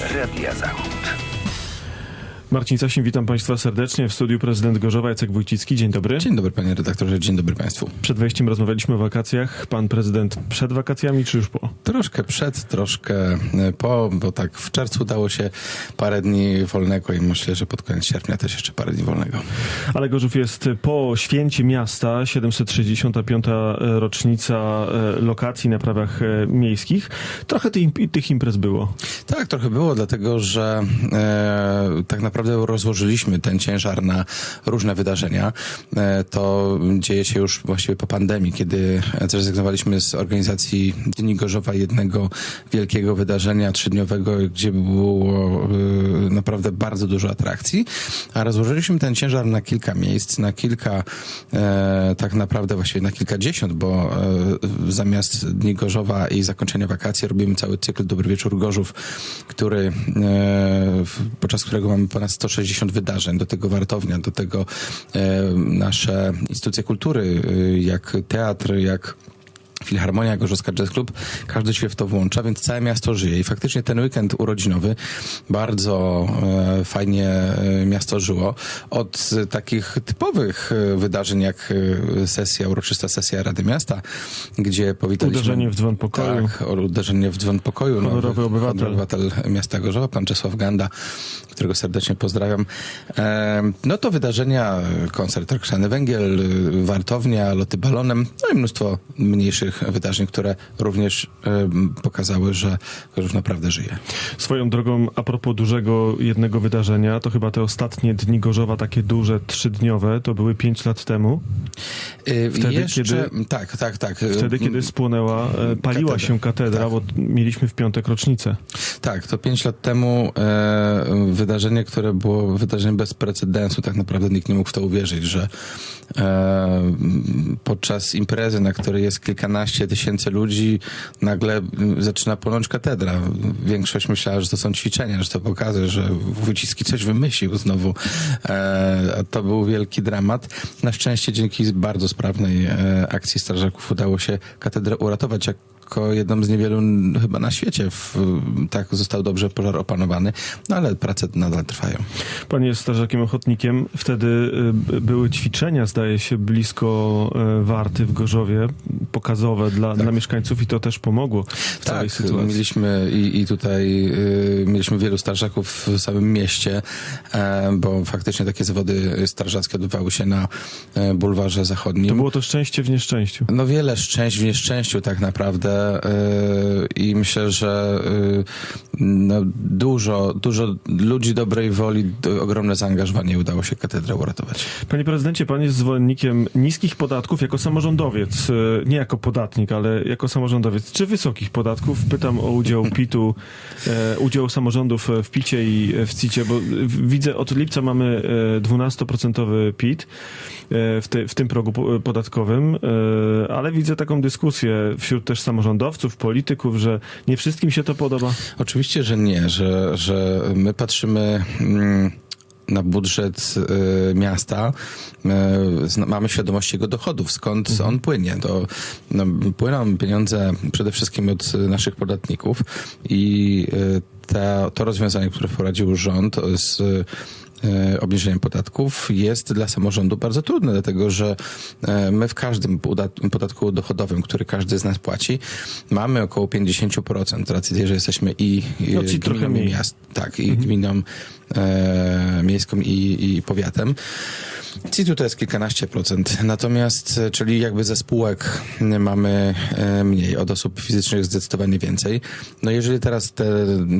Radia Zachód. Marcin Sasin, witam Państwa serdecznie. W studiu prezydent Gorzowa Jacek Wójcicki. Dzień dobry. Dzień dobry panie redaktorze, dzień dobry państwu. Przed wejściem rozmawialiśmy o wakacjach. Pan prezydent przed wakacjami czy już po? Troszkę przed, troszkę e, po, bo tak w czerwcu udało się parę dni wolnego i myślę, że pod koniec sierpnia też jeszcze parę dni wolnego. Ale Gorzów jest po święcie miasta, 765. rocznica e, lokacji na prawach e, miejskich. Trochę tych, tych imprez było. Tak, trochę było, dlatego że e, tak naprawdę rozłożyliśmy ten ciężar na różne wydarzenia. E, to dzieje się już właściwie po pandemii, kiedy zrezygnowaliśmy z organizacji Dni Gorzowa, jednego wielkiego wydarzenia trzydniowego, gdzie było e, naprawdę bardzo dużo atrakcji, a rozłożyliśmy ten ciężar na kilka miejsc, na kilka, e, tak naprawdę właściwie na kilkadziesiąt, bo zamiast Dni Gorzowa i zakończenia wakacji robimy cały cykl Dobry Wieczór Gorzów, który, podczas którego mamy ponad 160 wydarzeń, do tego wartownia, do tego e, nasze instytucje kultury, e, jak teatr, jak Filharmonia, Gorzowska Jazz Club, każdy się w to włącza, więc całe miasto żyje. I faktycznie ten weekend urodzinowy bardzo e, fajnie e, miasto żyło. Od takich typowych e, wydarzeń, jak e, sesja, uroczysta sesja Rady Miasta, gdzie powitaliśmy... Uderzenie w dzwon pokoju. Tak, uderzenie w dzwon pokoju. Honorowy obywatel. obywatel miasta Gorzowa, pan Czesław Ganda, którego serdecznie pozdrawiam. E, no to wydarzenia, koncert Roxany Węgiel, wartownia, loty balonem, no i mnóstwo mniejszych wydarzeń, które również e, pokazały, że Gorzów naprawdę żyje. Swoją drogą, a propos dużego jednego wydarzenia, to chyba te ostatnie dni Gorzowa, takie duże, trzydniowe, to były pięć lat temu. E, Wtedy, Jeszcze, kiedy- Tak, tak, tak. Wtedy, kiedy spłonęła, e, paliła Katedra. się katedra, Tak. bo mieliśmy w piątek rocznicę. Tak, to pięć lat temu e, wydarzenie, które było wydarzeniem bez precedensu, tak naprawdę nikt nie mógł w to uwierzyć, że e, podczas imprezy, na której jest kilkanaście tysięcy ludzi, nagle zaczyna płonąć katedra. Większość myślała, że to są ćwiczenia, że to pokaże, że Wójcicki coś wymyślił znowu. E, to był wielki dramat. Na szczęście dzięki bardzo sprawnej e, akcji strażaków udało się katedrę uratować, jak jako jedną z niewielu chyba na świecie w, tak został dobrze pożar opanowany, no ale prace nadal trwają. Pan jest strażakiem ochotnikiem. Wtedy y, były ćwiczenia, zdaje się, blisko y, Warty w Gorzowie, pokazowe dla, dla mieszkańców i to też pomogło w całej Tak, sytuacji. mieliśmy i, i tutaj y, mieliśmy wielu strażaków w samym mieście, e, bo faktycznie takie zawody strażackie odbywały się na e, bulwarze zachodnim. To było to szczęście w nieszczęściu. No wiele szczęść w nieszczęściu tak naprawdę yy, i myślę, że yy, no, dużo, dużo ludzi dobrej woli, ogromne zaangażowanie udało się katedrę uratować. Panie prezydencie, pan jest zwolennikiem niskich podatków jako samorządowiec, y, nie jako podatnik, ale jako samorządowiec. Czy wysokich podatków? Pytam o udział PIT-u, e, udział samorządów e, w PIT-cie i e, w CIT-cie, bo widzę od lipca mamy e, 12% PIT w, te, w tym progu po- podatkowym, ale widzę taką dyskusję wśród też samorządowców, polityków, że nie wszystkim się to podoba. Oczywiście, że nie, że, że my patrzymy mm, na budżet y, miasta, y, mamy świadomość jego dochodów, skąd on płynie. To no, płyną pieniądze przede wszystkim od naszych podatników i y, ta, to rozwiązanie, które wprowadził rząd z obniżeniem podatków jest dla samorządu bardzo trudne, dlatego że e, my w każdym podat- podatku dochodowym, który każdy z nas płaci, mamy około 50%, z racji tej, że jesteśmy i, No, gminą i miast, tak, i gminą e, miejską i, i powiatem. CIT-u to jest kilkanaście procent, natomiast, e, czyli jakby ze spółek e, mamy e, mniej, od osób fizycznych zdecydowanie więcej. No jeżeli teraz te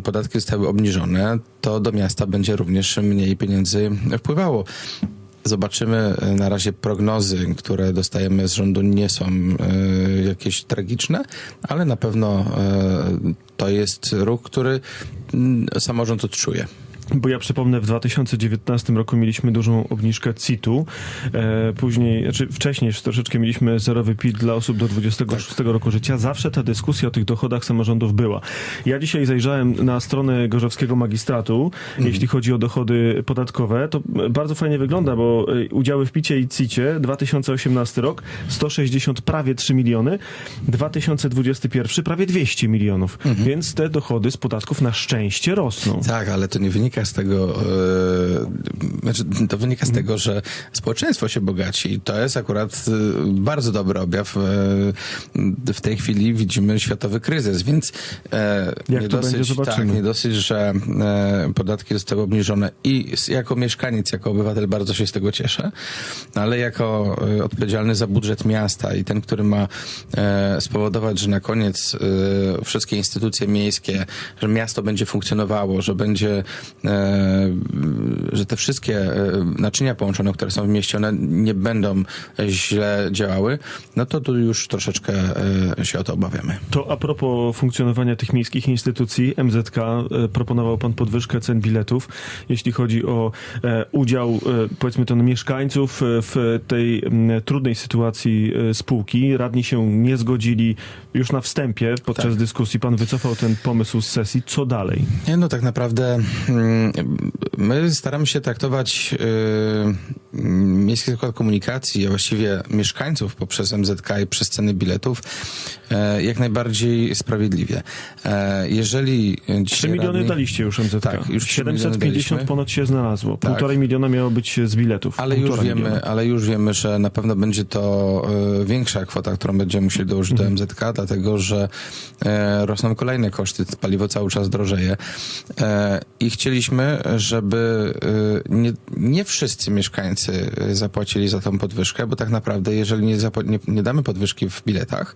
podatki zostały obniżone, to do miasta będzie również mniej pieniędzy wpływało. Zobaczymy. Na razie prognozy, które dostajemy z rządu, nie są e, jakieś tragiczne, ale na pewno e, to jest ruch, który mm, samorząd odczuje. Bo ja przypomnę, w 2019 roku mieliśmy dużą obniżkę CIT-u. E, później, znaczy wcześniej troszeczkę mieliśmy zerowy PIT dla osób do 26 roku życia. Zawsze ta dyskusja o tych dochodach samorządów była. Ja dzisiaj zajrzałem na stronę Gorzowskiego Magistratu, jeśli chodzi o dochody podatkowe. To bardzo fajnie wygląda, bo e, udziały w PIT i CIT-cie 2018 rok 160 prawie 3 miliony, 2021 prawie 200 milionów. Więc te dochody z podatków na szczęście rosną. Tak, ale to nie wynika z tego, e, znaczy to wynika z tego, że społeczeństwo się bogaci. I To jest akurat e, bardzo dobry objaw. E, w tej chwili widzimy światowy kryzys, więc Jak nie dosyć, będzie. Tak, nie dosyć, że podatki zostały obniżone i jako mieszkaniec, jako obywatel bardzo się z tego cieszę, no ale jako odpowiedzialny za budżet miasta i ten, który ma spowodować, że na koniec wszystkie instytucje miejskie, że miasto będzie funkcjonowało, że będzie, że te wszystkie e, naczynia połączone, które są w mieście, one nie będą źle działały, no to tu już troszeczkę e, się o to obawiamy. To a propos funkcjonowania tych miejskich instytucji, MZK, e, proponował pan podwyżkę cen biletów, jeśli chodzi o e, udział, e, powiedzmy to, no, mieszkańców e, w tej trudnej sytuacji e, spółki. Radni się nie zgodzili już na wstępie podczas Tak. dyskusji. Pan wycofał ten pomysł z sesji. Co dalej? Nie, no tak naprawdę mm, my staramy się traktować y, Miejski Zakład Komunikacji, a właściwie mieszkańców poprzez MZK i przez ceny biletów e, jak najbardziej sprawiedliwie. E, jeżeli 3 dzisiaj miliony radni- daliście już MZK. Tak, już 3 miliony 750 daliśmy. ponad się znalazło. Tak. Półtorej miliona miało być z biletów. Ale już, miliona. wiemy, ale już wiemy, że na pewno będzie to e, większa kwota, którą będziemy musieli dołożyć Mhm. do MZK, dlatego że e, rosną kolejne koszty, paliwo cały czas drożeje. E, I chcieliśmy, żeby e, nie, nie wszyscy mieszkańcy e, zapłacili za tą podwyżkę, bo tak naprawdę, jeżeli nie, nie, nie damy podwyżki w biletach,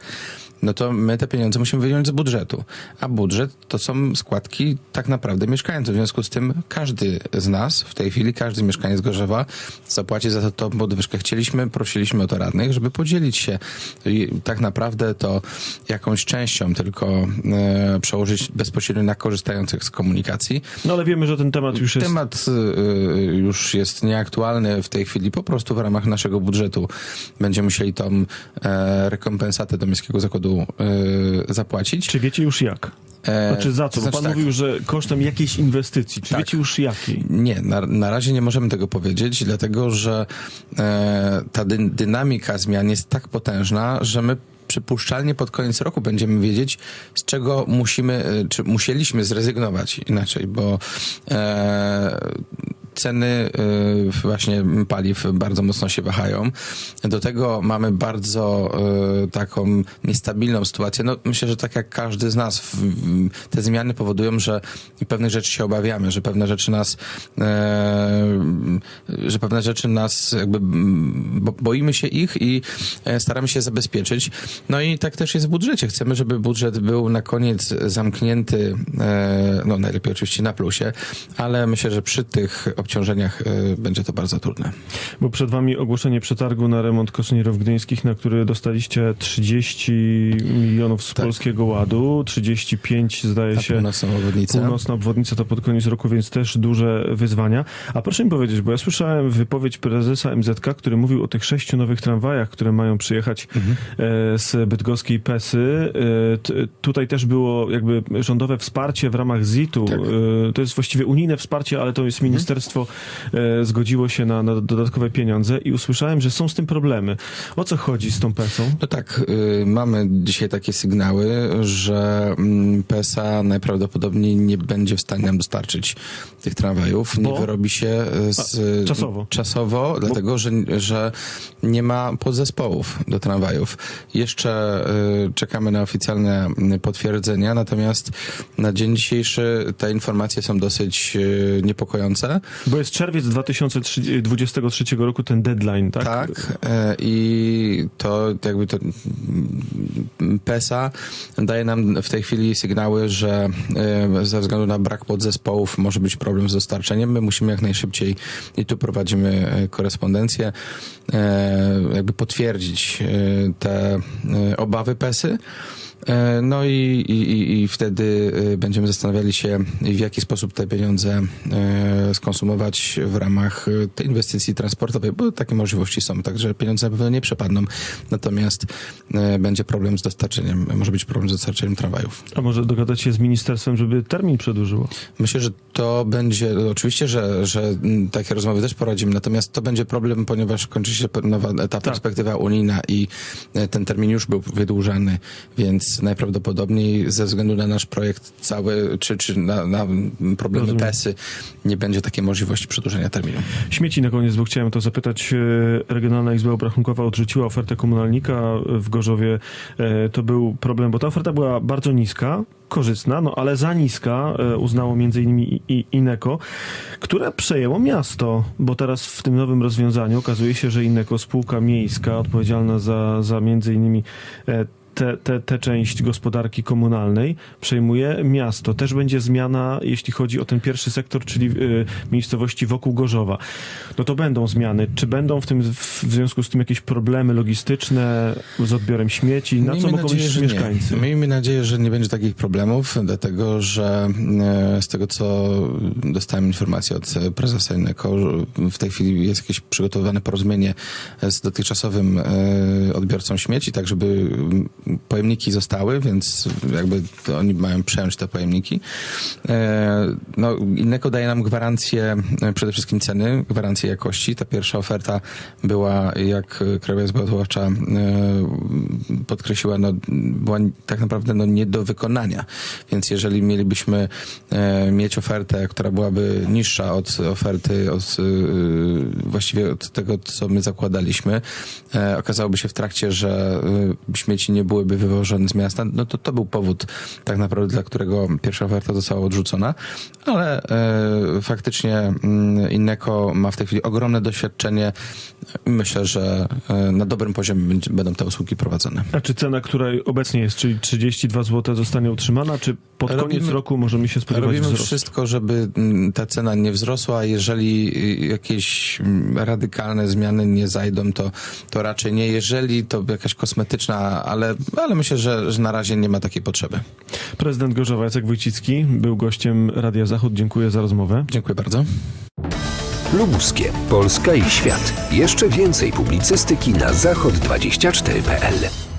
no to my te pieniądze musimy wyjąć z budżetu. A budżet to są składki tak naprawdę mieszkańców. W związku z tym każdy z nas, w tej chwili każdy mieszkaniec Gorzewa zapłaci za to tą podwyżkę. Chcieliśmy, prosiliśmy o to radnych, żeby podzielić się i tak naprawdę to jakąś częścią tylko e, przełożyć bezpośrednio na korzystających z komunikacji. No ale wiemy, że ten temat już jest... Temat y, już jest nieaktualny w tej chwili. Po prostu w ramach naszego budżetu będziemy musieli tą e, rekompensatę do Miejskiego Zakładu e, zapłacić. Czy wiecie już jak? E, Znaczy za co? znaczy pan tak, mówił, że kosztem jakiejś inwestycji. Czy Tak. wiecie już jakiej? Nie, na, na razie nie możemy tego powiedzieć, dlatego że e, ta dy, dynamika zmian jest tak potężna, że my przypuszczalnie pod koniec roku będziemy wiedzieć, z czego musimy, e, czy musieliśmy zrezygnować inaczej, bo e, ceny e, właśnie paliw bardzo mocno się wahają. Do tego mamy bardzo e, taką niestabilną sytuację. No, myślę, że tak jak każdy z nas, te zmiany powodują, że pewnych rzeczy się obawiamy, że pewne rzeczy nas, e, że pewne rzeczy nas jakby bo, boimy się ich i e, staramy się zabezpieczyć. No i tak też jest w budżecie. Chcemy, żeby budżet był na koniec zamknięty, e, no najlepiej oczywiście na plusie, ale myślę, że przy tych obciążeniach e, będzie to bardzo trudne. Bo przed wami ogłoszenie przetargu na remont kosonierów gdyńskich, na który dostaliście 30 milionów z Tak. Polskiego Ładu, 35 zdaje Na się północną obwodnicę. Północna obwodnica to pod koniec roku, więc też duże wyzwania. A proszę mi powiedzieć, bo ja słyszałem wypowiedź prezesa MZK, który mówił o tych sześciu nowych tramwajach, które mają przyjechać Mhm. e, z bydgoskiej Pesy. E, tutaj też było jakby rządowe wsparcie w ramach ZIT-u. Tak. To jest właściwie unijne wsparcie, ale to jest ministerstwo e, zgodziło się na, na dodatkowe pieniądze i usłyszałem, że są z tym problemy. O co chodzi z tą Pesą? No tak, y, mamy dzisiaj takie sygnały, że mm, PESA najprawdopodobniej nie będzie w stanie nam dostarczyć tych tramwajów. Bo? Nie wyrobi się z... A, czasowo. Czasowo, dlatego, że, że nie ma podzespołów do tramwajów. Jeszcze y, czekamy na oficjalne y, potwierdzenia, natomiast na dzień dzisiejszy te informacje są dosyć y, niepokojące. Bo jest czerwiec 2023 roku ten deadline, tak? Tak, e, i to jakby to mm, PESA daje nam w tej chwili sygnały, że e, ze względu na brak podzespołów może być problem z dostarczeniem. My musimy jak najszybciej i tu prowadzimy e, korespondencję, jakby potwierdzić te obawy PESy. E, No i, i, i- wtedy e, będziemy zastanawiali się, w jaki sposób te pieniądze e, skonsumować w ramach tej inwestycji transportowej, bo takie możliwości są. Także pieniądze na pewno nie przepadną, natomiast będzie problem z dostarczeniem, może być problem z dostarczeniem tramwajów. A może dogadać się z ministerstwem, żeby termin przedłużyło? Myślę, że to będzie, oczywiście, że, że takie rozmowy też poradzimy, natomiast to będzie problem, ponieważ kończy się nowa ta perspektywa unijna i ten termin już był wydłużany, więc najprawdopodobniej ze względu na nasz projekt cały, czy, czy na, na problemy Rozumiem. PESy, nie będzie takiej możliwości przedłużenia terminu. Śmieci na koniec, bo chciałem to zapytać. E, Regionalna Izba Obrachunkowa odrzuciła ofertę komunalnika w Gorzowie. E, To był problem, bo ta oferta była bardzo niska, korzystna, no ale za niska, e, uznało między innymi i- i Ineko, które przejęło miasto, bo teraz w tym nowym rozwiązaniu okazuje się, że Ineko, spółka miejska odpowiedzialna za, za między innymi tę te, te część gospodarki komunalnej przejmuje miasto. Też będzie zmiana, jeśli chodzi o ten pierwszy sektor, czyli y, miejscowości wokół Gorzowa. No to będą zmiany. Czy będą w tym w związku z tym jakieś problemy logistyczne z odbiorem śmieci? Na co mogą nadzieję, liczyć mieszkańcy? Nie. Miejmy nadzieję, że nie będzie takich problemów, dlatego że e, z tego, co dostałem informację od prezesa Ineko, w tej chwili jest jakieś przygotowane porozumienie z dotychczasowym e, odbiorcą śmieci, tak żeby pojemniki zostały, więc jakby oni mają przejąć te pojemniki. E, No, Ineko daje nam gwarancję e, przede wszystkim ceny, gwarancję jakości. Ta pierwsza oferta była, jak Krajowa Izba Odwoławcza e, podkreśliła, no, była tak naprawdę no, nie do wykonania. Więc jeżeli mielibyśmy mieć ofertę, która byłaby niższa od oferty, od, właściwie od tego, co my zakładaliśmy, okazałoby się w trakcie, że śmieci nie byłyby wywożone z miasta, no to to był powód tak naprawdę, dla którego pierwsza oferta została odrzucona, ale e, faktycznie mm, Innego ma w tej chwili ogromne doświadczenie. Myślę, że e, na dobrym poziomie będzie, będą te usługi prowadzone. A czy cena, która obecnie jest, czyli 32 zł, zostanie utrzymana, czy pod koniec Robimy- roku możemy się spodziewać Robimy wzrostu? wszystko, żeby mm, ta cena nie wzrosła. Jeżeli y, jakieś mm, radykalne zmiany nie zajdą, to, to raczej nie. Jeżeli to jakaś kosmetyczna, ale, ale myślę, że, że na razie nie ma takiej potrzeby. Prezydent Gorzowa Jacek Wójcicki był gościem Radia Zachód. Dziękuję za rozmowę. Dziękuję bardzo. Lubuskie, Polska i świat. Jeszcze więcej publicystyki na zachod24.pl.